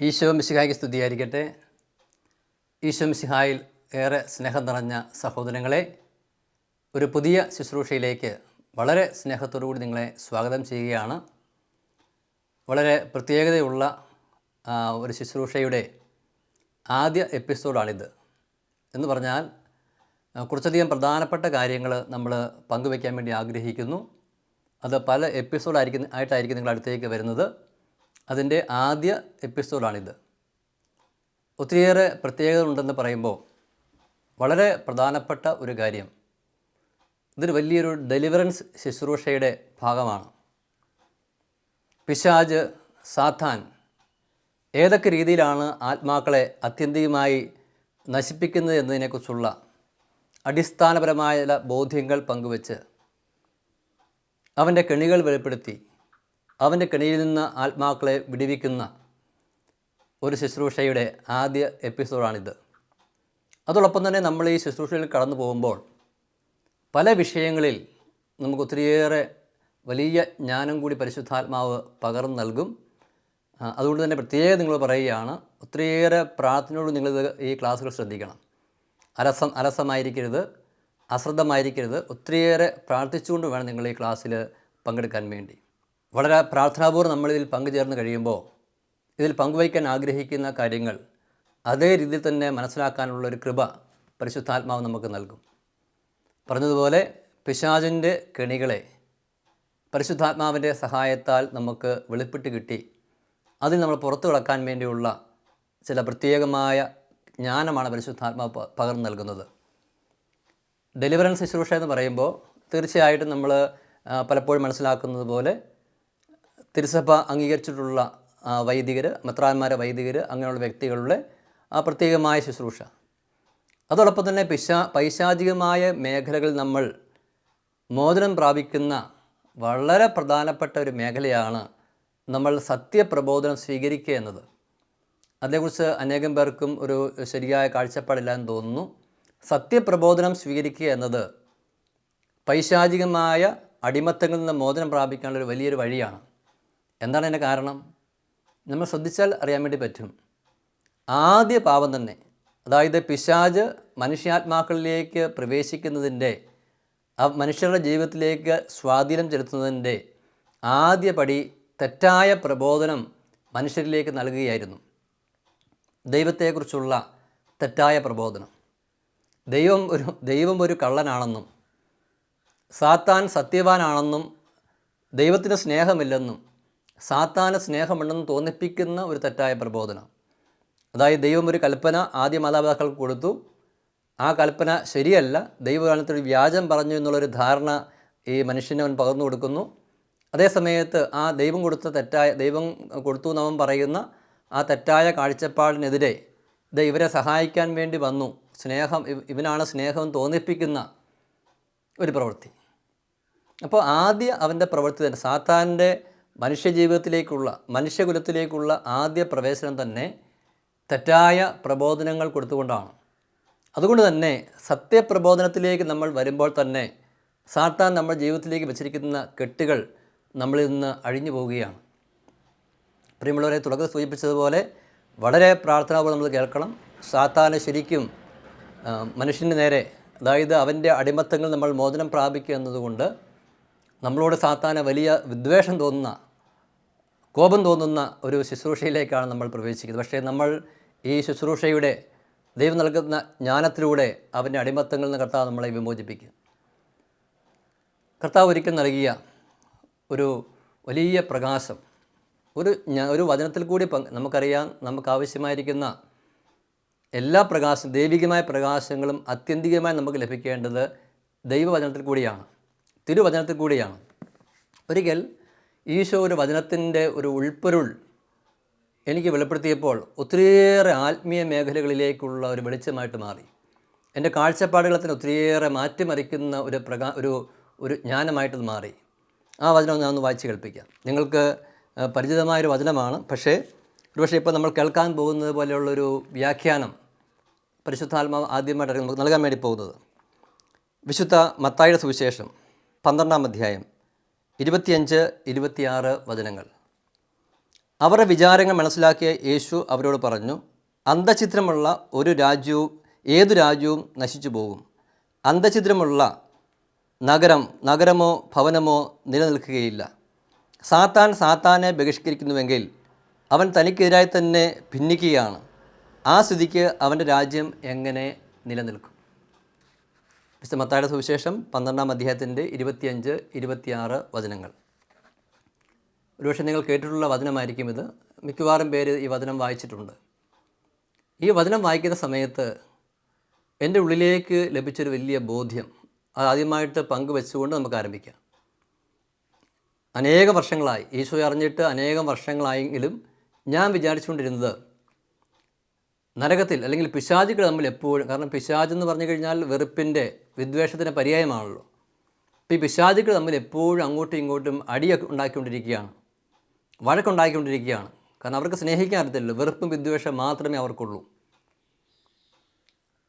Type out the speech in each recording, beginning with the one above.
ഈശോ മിശിഹായ്ക്ക് സ്തുതിയായിരിക്കട്ടെ. ഈശോ മിശിഹായിൽ ഏറെ സ്നേഹം നിറഞ്ഞ സഹോദരങ്ങളെ ഒരു പുതിയ ശുശ്രൂഷയിലേക്ക് വളരെ സ്നേഹത്തോടുകൂടി നിങ്ങളെ സ്വാഗതം ചെയ്യുകയാണ്. വളരെ പ്രത്യേകതയുള്ള ഒരു ശുശ്രൂഷയുടെ ആദ്യ എപ്പിസോഡാണിത്. എന്ന് പറഞ്ഞാൽ കുറച്ചധികം പ്രധാനപ്പെട്ട കാര്യങ്ങൾ നമ്മൾ പങ്കുവയ്ക്കാൻ വേണ്ടി ആഗ്രഹിക്കുന്നു. അത് പല എപ്പിസോഡായിരിക്കും ആയിട്ടായിരിക്കും നിങ്ങൾ അടുത്തേക്ക് വരുന്നത്. അതിന്റെ ആദ്യ എപ്പിസോഡാണിത്. ഒത്തിരിയേറെ പ്രത്യേകത ഉണ്ടെന്ന് പറയുമ്പോൾ വളരെ പ്രധാനപ്പെട്ട ഒരു കാര്യം. ഇതൊരു വലിയൊരു ഡെലിവറൻസ് ശുശ്രൂഷയുടെ ഭാഗമാണ്. പിശാജ് സാത്താൻ ഏതൊക്കെ രീതിയിലാണ് ആത്മാക്കളെ അത്യന്തികമായി നശിപ്പിക്കുന്നത് എന്നതിനെക്കുറിച്ചുള്ള അടിസ്ഥാനപരമായ ബോധ്യങ്ങൾ പങ്കുവച്ച് അവന്റെ കെണികൾ വെളിപ്പെടുത്തി അവന്റെ കെണിയിൽ നിന്ന് ആത്മാക്കളെ വിടിവിക്കുന്ന ഒരു ശുശ്രൂഷയുടെ ആദ്യ എപ്പിസോഡാണിത്. അതോടൊപ്പം തന്നെ നമ്മൾ ഈ ശുശ്രൂഷയിൽ കടന്നു പോകുമ്പോൾ പല വിഷയങ്ങളിൽ നമുക്ക് ഒത്തിരിയേറെ വലിയ ജ്ഞാനം കൂടി പരിശുദ്ധാത്മാവ് പകർന്നു നൽകും. അതുകൊണ്ട് തന്നെ പ്രത്യേകം നിങ്ങൾ പറയുകയാണ് ഒത്തിരിയേറെ പ്രാർത്ഥനയോട് നിങ്ങൾ ഈ ക്ലാസ്സുകൾ ശ്രദ്ധിക്കണം. അലസം അലസമായിരിക്കരുത് അശ്രദ്ധമായിരിക്കരുത് ഒത്തിരിയേറെ പ്രാർത്ഥിച്ചുകൊണ്ട് വേണം നിങ്ങൾ ഈ ക്ലാസ്സിൽ പങ്കെടുക്കാൻ വേണ്ടി. വളരെ പ്രാർത്ഥനാപൂർവം നമ്മളിതിൽ പങ്കുചേർന്ന് കഴിയുമ്പോൾ ഇതിൽ പങ്കുവയ്ക്കാൻ ആഗ്രഹിക്കുന്ന കാര്യങ്ങൾ അതേ രീതിയിൽ തന്നെ മനസ്സിലാക്കാനുള്ള ഒരു കൃപ പരിശുദ്ധാത്മാവ് നമുക്ക് നൽകും. പറഞ്ഞതുപോലെ പിശാചിന്റെ കെണികളെ പരിശുദ്ധാത്മാവിന്റെ സഹായത്താൽ നമുക്ക് വെളിപ്പെട്ട് കിട്ടി. അതിൽ നമ്മൾ പുറത്തു കിടക്കാൻ വേണ്ടിയുള്ള ചില പ്രത്യേകമായ ജ്ഞാനമാണ് പരിശുദ്ധാത്മാവ് പകർന്നു നൽകുന്നത്. ഡെലിവറൻസ് ശുശ്രൂഷ എന്ന് പറയുമ്പോൾ തീർച്ചയായിട്ടും നമ്മൾ പലപ്പോഴും മനസ്സിലാക്കുന്നത് പോലെ തിരുസഭ അംഗീകരിച്ചിട്ടുള്ള വൈദികർ മെത്രാന്മാരെ വൈദികർ അങ്ങനെയുള്ള വ്യക്തികളുടെ ആ പ്രത്യേകമായ ശുശ്രൂഷ. അതോടൊപ്പം തന്നെ പിശാ പൈശാചികമായ മേഖലകളിൽ നമ്മൾ മോചനം പ്രാപിക്കുന്ന വളരെ പ്രധാനപ്പെട്ട ഒരു മേഖലയാണ് നമ്മൾ സത്യപ്രബോധനം സ്വീകരിക്കുക എന്നത്. അതേക്കുറിച്ച് അനേകം പേർക്കും ഒരു ശരിയായ കാഴ്ചപ്പാടില്ല എന്ന് തോന്നുന്നു. സത്യപ്രബോധനം സ്വീകരിക്കുക എന്നത് പൈശാചികമായ അടിമത്തങ്ങളിൽ നിന്ന് മോചനം പ്രാപിക്കാനുള്ള ഒരു വലിയൊരു വഴിയാണ്. എന്താണ് അതിന്റെ കാരണം? നമ്മൾ ശ്രദ്ധിച്ചാൽ അറിയാൻ വേണ്ടി പറ്റും. ആദ്യ പാപം തന്നെ അതായത് പിശാജ് മനുഷ്യാത്മാക്കളിലേക്ക് പ്രവേശിക്കുന്നതിന്റെ ആ മനുഷ്യരുടെ ജീവിതത്തിലേക്ക് സ്വാധീനം ചെലുത്തുന്നതിന്റെ ആദ്യ പടി തെറ്റായ പ്രബോധനം മനുഷ്യരിലേക്ക് നൽകുകയായിരുന്നു. ദൈവത്തെക്കുറിച്ചുള്ള തെറ്റായ പ്രബോധനം. ദൈവം ഒരു ദൈവം ഒരു കള്ളനാണെന്നും സാത്താൻ സത്യവാനാണെന്നും ദൈവത്തിന് സ്നേഹമില്ലെന്നും സാത്താന് സ്നേഹമുണ്ടെന്ന് തോന്നിപ്പിക്കുന്ന ഒരു തെറ്റായ പ്രബോധനം. അതായത് ദൈവം ഒരു കൽപ്പന ആദ്യ മാതാപിതാക്കൾക്ക് കൊടുത്തു. ആ കൽപ്പന ശരിയല്ല. ദൈവകാലത്തൊരു വ്യാജം പറഞ്ഞു എന്നുള്ളൊരു ധാരണ ഈ മനുഷ്യന് അവൻ പകർന്നു കൊടുക്കുന്നു. അതേ സമയത്ത് ആ ദൈവം കൊടുത്ത തെറ്റായ ദൈവം കൊടുത്തു എന്നവൻ പറയുന്ന ആ തെറ്റായ കാഴ്ചപ്പാടിനെതിരെ ഇത് ഇവരെ സഹായിക്കാൻ വേണ്ടി വന്നു. സ്നേഹം ഇവനാണ് സ്നേഹം തോന്നിപ്പിക്കുന്ന ഒരു പ്രവൃത്തി. അപ്പോൾ ആദ്യ അവന്റെ പ്രവൃത്തി തന്നെ സാത്താന്റെ മനുഷ്യജീവിതത്തിലേക്കുള്ള മനുഷ്യകുലത്തിലേക്കുള്ള ആദ്യ പ്രവേശനം തന്നെ തെറ്റായ പ്രബോധനങ്ങൾ കൊടുത്തുകൊണ്ടാണ്. അതുകൊണ്ട് തന്നെ സത്യപ്രബോധനത്തിലേക്ക് നമ്മൾ വരുമ്പോൾ തന്നെ സാത്താൻ നമ്മൾ ജീവിതത്തിലേക്ക് വെച്ചിരിക്കുന്ന കെട്ടുകൾ നമ്മളിൽ നിന്ന് അഴിഞ്ഞു പോവുകയാണ്. പ്രിയമുള്ളവരെ തുടക്കത്തിൽ സൂചിപ്പിച്ചതുപോലെ വളരെ പ്രാർത്ഥനാപൂർവം നമ്മൾ കേൾക്കണം. സാത്താന് ശരിക്കും മനുഷ്യന് നേരെ അതായത് അവന്റെ അടിമത്തങ്ങൾ നമ്മൾ മോചനം പ്രാപിക്കുക എന്നതുകൊണ്ട് നമ്മളോട് സാത്താന് വലിയ വിദ്വേഷം തോന്നുന്ന കോപം തോന്നുന്ന ഒരു ശുശ്രൂഷയിലേക്കാണ് നമ്മൾ പ്രവേശിക്കുന്നത്. പക്ഷേ നമ്മൾ ഈ ശുശ്രൂഷയുടെ ദൈവം നൽകുന്ന ജ്ഞാനത്തിലൂടെ അവന്റെ അടിമത്തങ്ങളിൽ നിന്ന് കർത്താവ് നമ്മളെ വിമോചിപ്പിക്കും. കർത്താവ് ഒരിക്കൽ നൽകിയ ഒരു വലിയ പ്രകാശം ഒരു ഒരു വചനത്തിൽ കൂടി നമുക്കറിയാം നമുക്ക് ആവശ്യമായിരിക്കുന്ന എല്ലാ പ്രകാശം ദൈവികമായ പ്രകാശങ്ങളും അത്യന്തികമായി നമുക്ക് ലഭിക്കേണ്ടത് ദൈവവചനത്തിൽ കൂടിയാണ് തിരുവചനത്തിൽ കൂടിയാണ്. ഒരിക്കൽ ഈശോ ഒരു വചനത്തിന്റെ ഒരു ഉൾപ്പൊരുൾ എനിക്ക് വെളിപ്പെടുത്തിയപ്പോൾ ഒത്തിരിയേറെ ആത്മീയ മേഖലകളിലേക്കുള്ള ഒരു വെളിച്ചമായിട്ട് മാറി. എന്റെ കാഴ്ചപ്പാടുകളെ തന്നെ ഒത്തിരിയേറെ മാറ്റിമറിക്കുന്ന ഒരു പ്രകാ ഒരു ഒരു ജ്ഞാനമായിട്ടത് മാറി. ആ വചനം ഞാൻ ഒന്ന് വായിച്ച് കേൾപ്പിക്കാം. നിങ്ങൾക്ക് പരിചിതമായൊരു വചനമാണ്. പക്ഷേ ഒരുപക്ഷെ ഇപ്പോൾ നമ്മൾ കേൾക്കാൻ പോകുന്നത് പോലെയുള്ളൊരു വ്യാഖ്യാനം പരിശുദ്ധാത്മാവ് ആദ്യമായിട്ട് നമുക്ക് നൽകാൻ വേണ്ടി പോകുന്നത്. വിശുദ്ധ മത്തായുടെ സുവിശേഷം പന്ത്രണ്ടാം അധ്യായം ഇരുപത്തിയഞ്ച് ഇരുപത്തിയാറ് വചനങ്ങൾ. അവരുടെ വിചാരങ്ങൾ മനസ്സിലാക്കിയ യേശു അവരോട് പറഞ്ഞു അന്ധചിത്രമുള്ള ഒരു രാജ്യവും ഏതു രാജ്യവും നശിച്ചു പോകും. അന്ധചിത്രമുള്ള നഗരം നഗരമോ ഭവനമോ നിലനിൽക്കുകയില്ല. സാത്താൻ സാത്താനെ ബഹിഷ്കരിക്കുന്നുവെങ്കിൽ അവൻ തനിക്കെതിരായി തന്നെ ഭിന്നിക്കുകയാണ്. ആ സ്ഥിതിക്ക് അവന്റെ രാജ്യം എങ്ങനെ നിലനിൽക്കും? വിശുദ്ധ മത്തായുടെ സുവിശേഷം പന്ത്രണ്ടാം അധ്യായത്തിന്റെ ഇരുപത്തിയഞ്ച് ഇരുപത്തിയാറ് വചനങ്ങൾ. ഒരുപക്ഷെ നിങ്ങൾ കേട്ടിട്ടുള്ള വചനമായിരിക്കും ഇത്. മിക്കവാറും പേര് ഈ വചനം വായിച്ചിട്ടുണ്ട്. ഈ വചനം വായിക്കുന്ന സമയത്ത് എന്റെ ഉള്ളിലേക്ക് ലഭിച്ചൊരു വലിയ ബോധ്യം അത് ആദ്യമായിട്ട് പങ്കുവെച്ചുകൊണ്ട് നമുക്ക് ആരംഭിക്കാം. അനേകം വർഷങ്ങളായി ഈശോ അറിഞ്ഞിട്ട് അനേകം വർഷങ്ങളായെങ്കിലും ഞാൻ വിചാരിച്ചുകൊണ്ടിരുന്നത് നരകത്തിൽ അല്ലെങ്കിൽ പിശാചുകൾ തമ്മിൽ എപ്പോഴും കാരണം പിശാജ് എന്ന് പറഞ്ഞു കഴിഞ്ഞാൽ വെറുപ്പിന്റെ വിദ്വേഷത്തിന്റെ പര്യായമാണല്ലോ. ഇപ്പോൾ ഈ പിശാചുക്കൾ തമ്മിൽ എപ്പോഴും അങ്ങോട്ടും ഇങ്ങോട്ടും അടിയൊക്കെ ഉണ്ടാക്കിക്കൊണ്ടിരിക്കുകയാണ്. വഴക്കുണ്ടാക്കിക്കൊണ്ടിരിക്കുകയാണ്. കാരണം അവർക്ക് സ്നേഹിക്കാൻ അറിയത്തില്ലല്ലോ. വെറുപ്പും വിദ്വേഷം മാത്രമേ അവർക്കുള്ളൂ.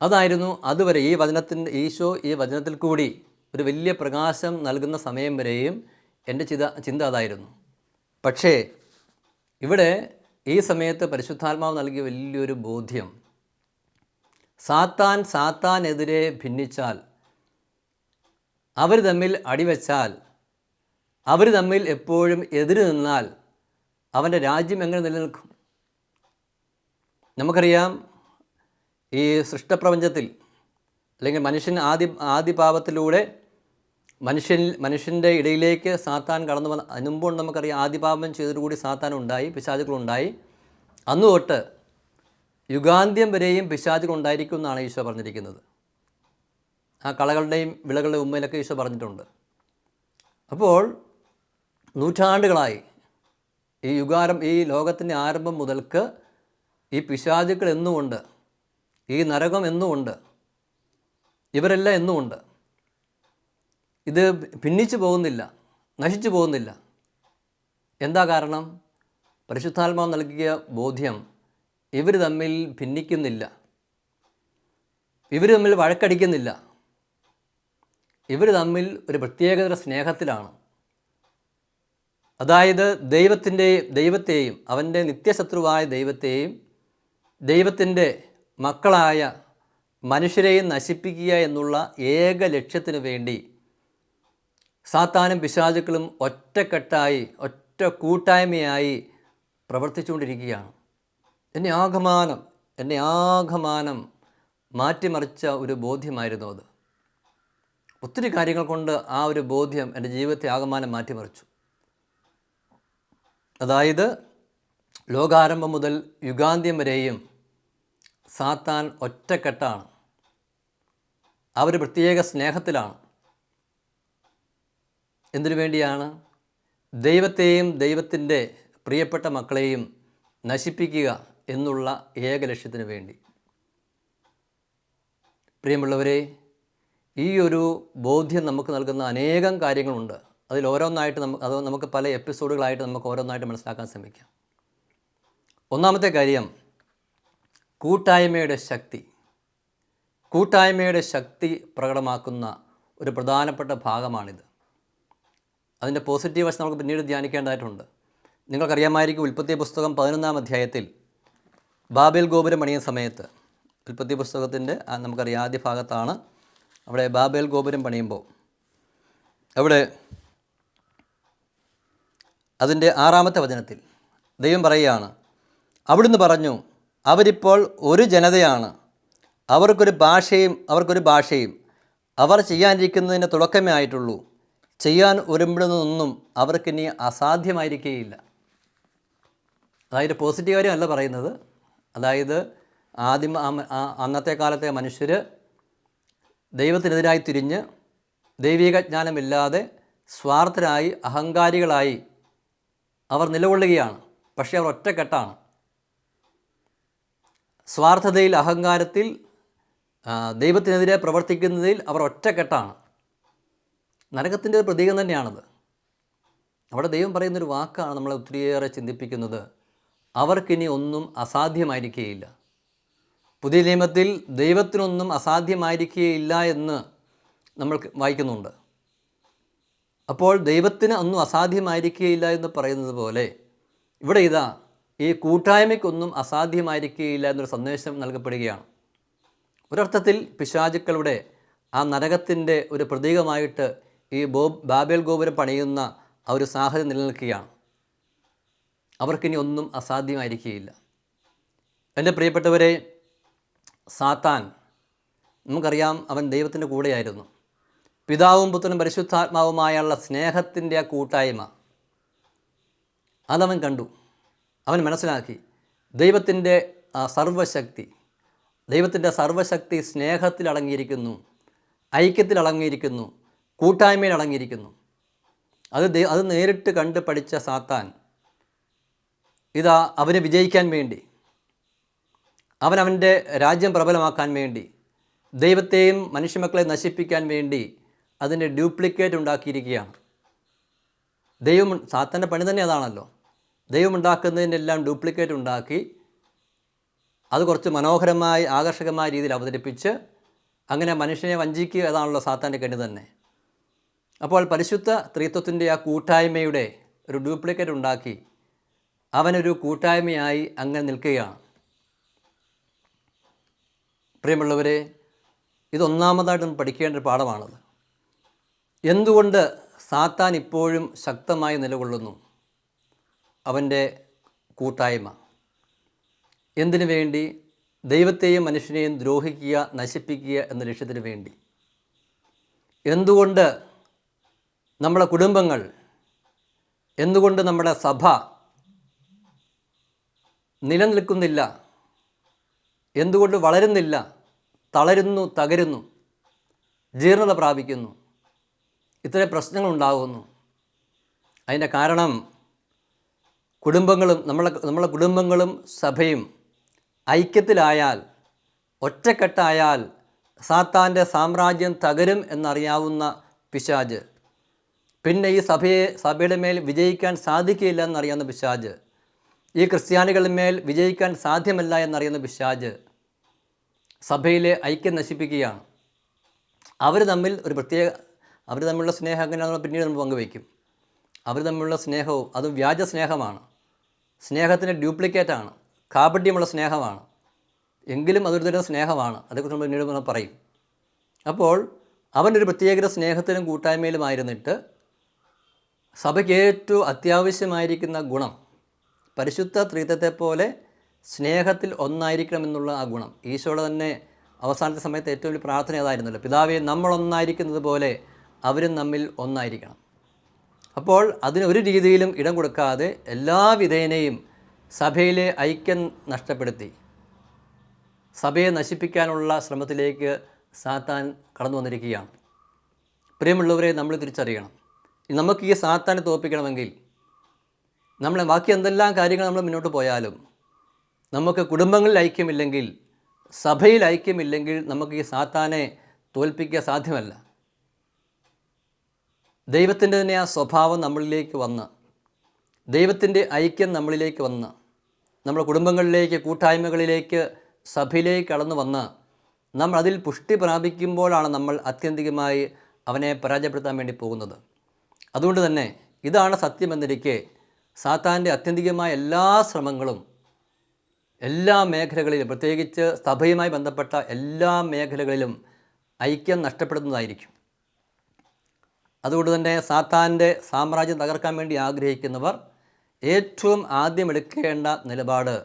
അതായിരുന്നു അതുവരെ ഈ വചനത്തിന്റെ ഈശോ ഈ വചനത്തിൽ കൂടി ഒരു വലിയ പ്രകാശം നൽകുന്ന സമയം വരെയും എന്റെ ചിത ചിന്ത അതായിരുന്നു. പക്ഷേ ഇവിടെ ഈ സമയത്ത് പരിശുദ്ധാത്മാവ് നൽകിയ വലിയൊരു ബോധ്യം. സാത്താൻ സാത്താനെതിരെ ഭിന്നിച്ചാൽ അവർ തമ്മിൽ അടിവെച്ചാൽ അവർ തമ്മിൽ എപ്പോഴും എതിര് നിന്നാൽ അവന്റെ രാജ്യം എങ്ങനെ നിലനിൽക്കും? നമുക്കറിയാം ഈ സൃഷ്ടപ്രപഞ്ചത്തിൽ അല്ലെങ്കിൽ മനുഷ്യൻ ആദ്യ ആദ്യപാപത്തിലൂടെ മനുഷ്യൻ മനുഷ്യന്റെ ഇടയിലേക്ക് സാത്താൻ കടന്നു വന്ന അതിന് മുമ്പ് നമുക്കറിയാം ആദ്യപാപം ചെയ്തതോടുകൂടി സാത്താൻ ഉണ്ടായി പിശാചുകളുണ്ടായി അന്ന് തൊട്ട് യുഗാന്ത്യം വരെയും പിശാചുകൾ ഉണ്ടായിരിക്കും എന്നാണ് ഈശോ പറഞ്ഞിരിക്കുന്നത്. ആ കളകളുടെയും വിളകളുടെ ഉമ്മയിലൊക്കെ ഈശോ പറഞ്ഞിട്ടുണ്ട്. അപ്പോൾ നൂറ്റാണ്ടുകളായി ഈ യുഗാരം ഈ ലോകത്തിന്റെ ആരംഭം മുതൽക്ക് ഈ പിശാചുക്കൾ എന്നുമുണ്ട് ഈ നരകം എന്നുമുണ്ട് ഇവരെല്ലാം എന്നുമുണ്ട് ഇത് ഭിന്നിച്ചു പോകുന്നില്ല നശിച്ചു പോകുന്നില്ല. എന്താ കാരണം? പരിശുദ്ധാത്മാവ് നൽകിയ ബോധ്യം ഇവർ തമ്മിൽ ഭിന്നിക്കുന്നില്ല. ഇവർ തമ്മിൽ വഴക്കടിക്കുന്നില്ല. ഇവർ തമ്മിൽ ഒരു പ്രത്യേകതര സ്നേഹത്തിലാണ്. അതായത് ദൈവത്തിന്റെ ദൈവത്തെയും അവന്റെ നിത്യശത്രുവായ ദൈവത്തെയും ദൈവത്തിന്റെ മക്കളായ മനുഷ്യരെയും നശിപ്പിക്കുക എന്നുള്ള ഏക ലക്ഷ്യത്തിനു വേണ്ടി സാത്താനും പിശാചുക്കളും ഒറ്റക്കെട്ടായി ഒറ്റ കൂട്ടായ്മയായി പ്രവർത്തിച്ചുകൊണ്ടിരിക്കുകയാണ്. എന്നെ ആകമാനം എന്നെ ആകമാനം മാറ്റിമറിച്ച ഒരു ബോധ്യമായിരുന്നു അത്. ഒത്തിരി കാര്യങ്ങൾ കൊണ്ട് ആ ഒരു ബോധ്യം എന്റെ ജീവിതത്തെ ആകമാനം മാറ്റിമറിച്ചു. അതായത് ലോകാരംഭം മുതൽ യുഗാന്ത്യം വരെയും സാത്താൻ ഒറ്റക്കെട്ടാണ്. അവർ പ്രത്യേക സ്നേഹത്തിലാണ്. എന്തിനു വേണ്ടിയാണ്? ദൈവത്തെയും ദൈവത്തിന്റെ പ്രിയപ്പെട്ട മക്കളെയും നശിപ്പിക്കുക എന്നുള്ള ഏക ലക്ഷ്യത്തിന് വേണ്ടി. പ്രിയമുള്ളവരെ ഈ ഒരു ബോധ്യം നമുക്ക് നൽകുന്ന അനേകം കാര്യങ്ങളുണ്ട്. അതിൽ ഓരോന്നായിട്ട് നമുക്ക് അത് നമുക്ക് പല എപ്പിസോഡുകളായിട്ട് നമുക്ക് ഓരോന്നായിട്ട് മനസ്സിലാക്കാൻ ശ്രമിക്കാം. ഒന്നാമത്തെ കാര്യം കൂട്ടായ്മയുടെ ശക്തി. കൂട്ടായ്മയുടെ ശക്തി പ്രകടമാക്കുന്ന ഒരു പ്രധാനപ്പെട്ട ഭാഗമാണിത്. അതിന്റെ പോസിറ്റീവ് വശം നമുക്ക് പിന്നീട് ധ്യാനിക്കേണ്ടതായിട്ടുണ്ട്. നിങ്ങൾക്കറിയാമായിരിക്കും ഉൽപ്പത്തി പുസ്തകം പതിനൊന്നാം അധ്യായത്തിൽ ബാബേൽ ഗോപുരം പണിയ സമയത്ത്. ഉൽപ്പത്തി പുസ്തകത്തിന്റെ നമുക്കറിയാം ആദ്യ ഭാഗത്താണ് അവിടെ ബാബേൽ ഗോപുരം പണിയുമ്പോൾ അവിടെ അതിന്റെ ആറാമത്തെ വചനത്തിൽ ദൈവം പറയുകയാണ് അവിടുന്ന് പറഞ്ഞു അവരിപ്പോൾ ഒരു ജനതയാണ്. അവർക്കൊരു ഭാഷയും അവർക്കൊരു ഭാഷയും അവർ ചെയ്യാനിരിക്കുന്നതിന് തുടക്കമേ ആയിട്ടുള്ളൂ. ചെയ്യാൻ ഒരുമ്പിടുന്നതൊന്നും അവർക്കിനി അസാധ്യമായിരിക്കുകയില്ല അതായത് പോസിറ്റീവ് കാര്യമല്ല പറയുന്നത്. അതായത് ആദ്യം അന്നത്തെ കാലത്തെ മനുഷ്യർ ദൈവത്തിനെതിരായി തിരിഞ്ഞ് ദൈവിക ജ്ഞാനമില്ലാതെ സ്വാർത്ഥരായി അഹങ്കാരികളായി അവർ നിലകൊള്ളുകയാണ്. പക്ഷേ അവർ ഒറ്റക്കെട്ടാണ്. സ്വാർത്ഥതയിൽ അഹങ്കാരത്തിൽ ദൈവത്തിനെതിരെ പ്രവർത്തിക്കുന്നതിൽ അവർ ഒറ്റക്കെട്ടാണ്. നരകത്തിന്റെ ഒരു പ്രതീകം തന്നെയാണത്. അവിടെ ദൈവം പറയുന്നൊരു വാക്കാണ് നമ്മളെ ഒത്തിരിയേറെ ചിന്തിപ്പിക്കുന്നത്. അവർക്കിനി ഒന്നും അസാധ്യമായിരിക്കുകയില്ല പുതിയ നിയമത്തിൽ ദൈവത്തിനൊന്നും അസാധ്യമായിരിക്കുകയില്ല എന്ന് നമ്മൾ വായിക്കുന്നുണ്ട്. അപ്പോൾ ദൈവത്തിന് ഒന്നും അസാധ്യമായിരിക്കുകയില്ല എന്ന് പറയുന്നത് പോലെ ഇവിടെ ഇതാ ഈ കൂട്ടായ്മയ്ക്കൊന്നും അസാധ്യമായിരിക്കുകയില്ല എന്നൊരു സന്ദേശം നൽകപ്പെടുകയാണ്. ഒരർത്ഥത്തിൽ പിശാചുക്കളുടെ ആ നരകത്തിന്റെ ഒരു പ്രതീകമായിട്ട് ഈ ബോ ബാബേൽ ഗോപുരം പണിയുന്ന ആ ഒരു സാഹചര്യം നിലനിൽക്കുകയാണ്. അവർക്കിനി ഒന്നും അസാധ്യമായിരിക്കുകയില്ല. എന്റെ പ്രിയപ്പെട്ടവരെ സാത്താൻ നമുക്കറിയാം അവൻ ദൈവത്തിന്റെ കൂടെയായിരുന്നു. പിതാവും പുത്രനും പരിശുദ്ധാത്മാവുമായുള്ള സ്നേഹത്തിന്റെ ആ കൂട്ടായ്മ അതവൻ കണ്ടു. അവൻ മനസ്സിലാക്കി ദൈവത്തിന്റെ സർവശക്തി ദൈവത്തിന്റെ സർവശക്തി സ്നേഹത്തിൽ അടങ്ങിയിരിക്കുന്നു ഐക്യത്തിൽ കൂട്ടായ്മയിൽ അടങ്ങിയിരിക്കുന്നു. അത് അത് നേരിട്ട് കണ്ട് പഠിച്ച സാത്താൻ ഇതാ അവന് വിജയിക്കാൻ വേണ്ടി അവൻ അവന്റെ രാജ്യം പ്രബലമാക്കാൻ വേണ്ടി ദൈവത്തെയും മനുഷ്യമക്കളെ നശിപ്പിക്കാൻ വേണ്ടി അതിന്റെ ഡ്യൂപ്ലിക്കേറ്റ് ഉണ്ടാക്കിയിരിക്കുകയാണ്. ദൈവം സാത്തന്റെ പണി തന്നെ അതാണല്ലോ. ദൈവം ഉണ്ടാക്കുന്നതിനെല്ലാം ഡ്യൂപ്ലിക്കേറ്റ് ഉണ്ടാക്കി അത് കുറച്ച് മനോഹരമായി ആകർഷകമായ രീതിയിൽ അവതരിപ്പിച്ച് അങ്ങനെ മനുഷ്യനെ വഞ്ചിക്കുക അതാണല്ലോ സാത്താന്റെ കണി തന്നെ. അപ്പോൾ പരിശുദ്ധ ത്രിത്വത്തിന്റെ ആ കൂട്ടായ്മയുടെ ഒരു ഡ്യൂപ്ലിക്കേറ്റ് ഉണ്ടാക്കി അവനൊരു കൂട്ടായ്മയായി അങ്ങനെ നിൽക്കുകയാണ്. പ്രിയമുള്ളവരെ ഇതൊന്നാമതായിട്ട് നമ്മൾ പഠിക്കേണ്ട ഒരു പാഠമാണത്. എന്തുകൊണ്ട് സാത്താൻ ഇപ്പോഴും ശക്തമായി നിലകൊള്ളുന്നു? അവന്റെ കൂട്ടായ്മ. എന്തിനു വേണ്ടി? ദൈവത്തെയും മനുഷ്യനെയും ദ്രോഹിക്കുക നശിപ്പിക്കുക എന്ന ലക്ഷ്യത്തിന് വേണ്ടി. എന്തുകൊണ്ട് നമ്മുടെ കുടുംബങ്ങൾ എന്തുകൊണ്ട് നമ്മുടെ സഭ നിലനിൽക്കുന്നില്ല? എന്തുകൊണ്ട് വളരുന്നില്ല? തളരുന്നു തകരുന്നു ജീർണത പ്രാപിക്കുന്നു. ഇത്തരം പ്രശ്നങ്ങളുണ്ടാകുന്നു. അതിന്റെ കാരണം കുടുംബങ്ങളും നമ്മളെ നമ്മളെ കുടുംബങ്ങളും സഭയും ഐക്യത്തിലായാൽ ഒറ്റക്കെട്ടായാൽ സാത്താന്റെ സാമ്രാജ്യം തകരും എന്നറിയാവുന്ന പിശാജ്. പിന്നെ ഈ സഭയെ സഭയുടെ മേൽ വിജയിക്കാൻ സാധിക്കില്ല എന്നറിയാവുന്ന പിശാജ്. ഈ ക്രിസ്ത്യാനികളുടെ മേൽ വിജയിക്കാൻ സാധ്യമല്ല എന്നറിയുന്ന പിശാജ്. സഭയിലെ ഐക്യം നശിപ്പിക്കുകയാണ്. അവർ തമ്മിൽ ഒരു പ്രത്യേക അവർ തമ്മിലുള്ള സ്നേഹം എങ്ങനെയാണെന്ന് പിന്നീട് നമ്മൾ പങ്കുവയ്ക്കും. അവർ തമ്മിലുള്ള സ്നേഹവും അതും വ്യാജ സ്നേഹമാണ്. സ്നേഹത്തിന്റെ ഡ്യൂപ്ലിക്കേറ്റാണ് കാപട്യമുള്ള സ്നേഹമാണ്. എങ്കിലും അതൊരു തരം സ്നേഹമാണ്. അതേക്കുറിച്ച് നമ്മൾ പിന്നീട് പറയും. അപ്പോൾ അവനൊരു പ്രത്യേക സ്നേഹത്തിലും കൂട്ടായ്മയിലുമായിരുന്നിട്ട് സഭയ്ക്ക് ഏറ്റവും അത്യാവശ്യമായിരിക്കുന്ന ഗുണം പരിശുദ്ധ ത്രിത്വത്തെ പോലെ സ്നേഹത്തിൽ ഒന്നായിരിക്കണം എന്നുള്ള ആ ഗുണം. ഈശോയുടെ തന്നെ അവസാനത്തെ സമയത്ത് ഏറ്റവും വലിയ പ്രാർത്ഥന അതായിരുന്നല്ലോ. പിതാവെ നമ്മളൊന്നായിരിക്കുന്നത് പോലെ അവരും നമ്മിൽ ഒന്നായിരിക്കണം. അപ്പോൾ അതിന് ഒരു രീതിയിലും ഇടം കൊടുക്കാതെ എല്ലാ വിധേനയും സഭയിലെ ഐക്യം നഷ്ടപ്പെടുത്തി സഭയെ നശിപ്പിക്കാനുള്ള ശ്രമത്തിലേക്ക് സാത്താൻ കടന്നു വന്നിരിക്കുകയാണ്. പ്രിയമുള്ളവരെ നമ്മൾ തിരിച്ചറിയണം. നമുക്ക് ഈ സാത്താനെ തോൽപ്പിക്കണമെങ്കിൽ നമ്മളെ ബാക്കി എന്തെല്ലാം കാര്യങ്ങൾ നമ്മൾ മുന്നോട്ട് പോയാലും നമുക്ക് കുടുംബങ്ങളിൽ ഐക്യമില്ലെങ്കിൽ സഭയിൽ ഐക്യമില്ലെങ്കിൽ നമുക്ക് ഈ സാത്താനെ തോൽപ്പിക്കുക സാധ്യമല്ല. ദൈവത്തിന്റെ തന്നെ ആ സ്വഭാവം നമ്മളിലേക്ക് വന്ന് ദൈവത്തിന്റെ ഐക്യം നമ്മളിലേക്ക് വന്ന് നമ്മുടെ കുടുംബങ്ങളിലേക്ക് കൂട്ടായ്മകളിലേക്ക് സഭയിലേക്ക് കടന്നു വന്ന് നമ്മൾ അതിൽ പുഷ്ടി പ്രാപിക്കുമ്പോഴാണ് നമ്മൾ ആത്യന്തികമായി അവനെ പരാജയപ്പെടുത്താൻ വേണ്ടി പോകുന്നത്. അതുകൊണ്ട് തന്നെ ഇതാണ് സത്യമെന്നിരിക്കെ സാത്താന്റെ അത്യന്തികമായ എല്ലാ ശ്രമങ്ങളും എല്ലാ മേഖലകളിലും പ്രത്യേകിച്ച് സഭയുമായി ബന്ധപ്പെട്ട എല്ലാ മേഖലകളിലും ഐക്യം നഷ്ടപ്പെടുന്നതായിരിക്കും. അതുകൊണ്ട് തന്നെ സാത്താന്റെ സാമ്രാജ്യം തകർക്കാൻ വേണ്ടി ആഗ്രഹിക്കുന്നവർ ഏറ്റവും ആദ്യം എടുക്കേണ്ട നിലപാട്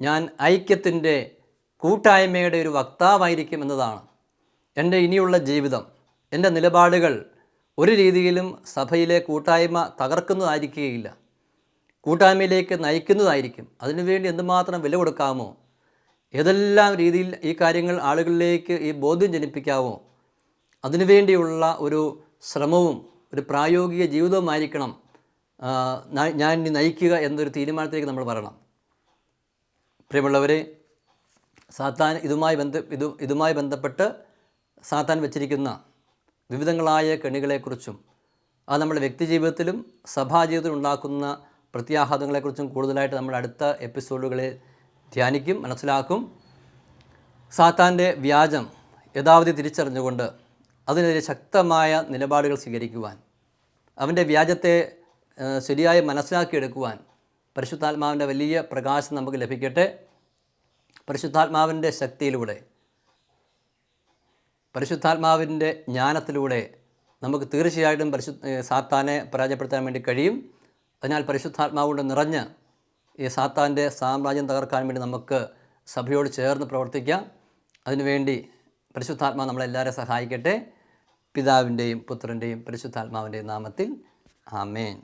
ഞാൻ ഐക്യത്തിന്റെ കൂട്ടായ്മയുടെ ഒരു വക്താവായിരിക്കും എന്നതാണ്. എന്റെ ഇനിയുള്ള ജീവിതം എന്റെ നിലപാടുകൾ ഒരു രീതിയിലും സഭയിലെ കൂട്ടായ്മ തകർക്കുന്നതായിരിക്കുകയില്ല. കൂട്ടായ്മയിലേക്ക് നയിക്കുന്നതായിരിക്കും. അതിനുവേണ്ടി എന്തുമാത്രം വില കൊടുക്കാമോ? ഏതെല്ലാം രീതിയിൽ ഈ കാര്യങ്ങൾ ആളുകളിലേക്ക് ഈ ബോധ്യം ജനിപ്പിക്കാമോ അതിനുവേണ്ടിയുള്ള ഒരു ശ്രമവും ഒരു പ്രായോഗിക ജീവിതവുമായിരിക്കണം ഞാൻ നയിക്കുക എന്നൊരു തീരുമാനത്തിലേക്ക് നമ്മൾ വരണം. പ്രിയമുള്ളവരെ സാത്താൻ ഇതുമായി ബന്ധ ഇത് ഇതുമായി ബന്ധപ്പെട്ട് സാത്താൻ വെച്ചിരിക്കുന്ന വിവിധങ്ങളായ കെണികളെക്കുറിച്ചും അത് നമ്മുടെ വ്യക്തിജീവിതത്തിലും സഭാജീവിതത്തിലും ഉണ്ടാക്കുന്ന പ്രത്യാഘാതങ്ങളെക്കുറിച്ചും കൂടുതലായിട്ട് നമ്മൾ അടുത്ത എപ്പിസോഡുകളിൽ ധ്യാനിക്കും മനസ്സിലാക്കും. സാത്താന്റെ വ്യാജം യഥാവധി തിരിച്ചറിഞ്ഞുകൊണ്ട് അതിനെതിരെ ശക്തമായ നിലപാടുകൾ സ്വീകരിക്കുവാൻ അവന്റെ വ്യാജത്തെ ശരിയായി മനസ്സിലാക്കിയെടുക്കുവാൻ പരിശുദ്ധാത്മാവിന്റെ വലിയ പ്രകാശം നമുക്ക് ലഭിക്കട്ടെ. പരിശുദ്ധാത്മാവിന്റെ ശക്തിയിലൂടെ പരിശുദ്ധാത്മാവിന്റെ ജ്ഞാനത്തിലൂടെ നമുക്ക് തീർച്ചയായിട്ടും പരിശു സാത്താനെ പരാജയപ്പെടുത്താൻ വേണ്ടി കഴിയും. അതിനാൽ പരിശുദ്ധാത്മാവുകൊണ്ട് നിറഞ്ഞ് ഈ സാത്താന്റെ സാമ്രാജ്യം തകർക്കാൻ വേണ്ടി നമുക്ക് സഭയോട് ചേർന്ന് പ്രവർത്തിക്കാം. അതിനുവേണ്ടി പരിശുദ്ധാത്മാ നമ്മളെല്ലാവരെയും സഹായിക്കട്ടെ. പിതാവിന്റെയും പുത്രന്റെയും പരിശുദ്ധാത്മാവിന്റെയും നാമത്തിൽ ആമേൻ.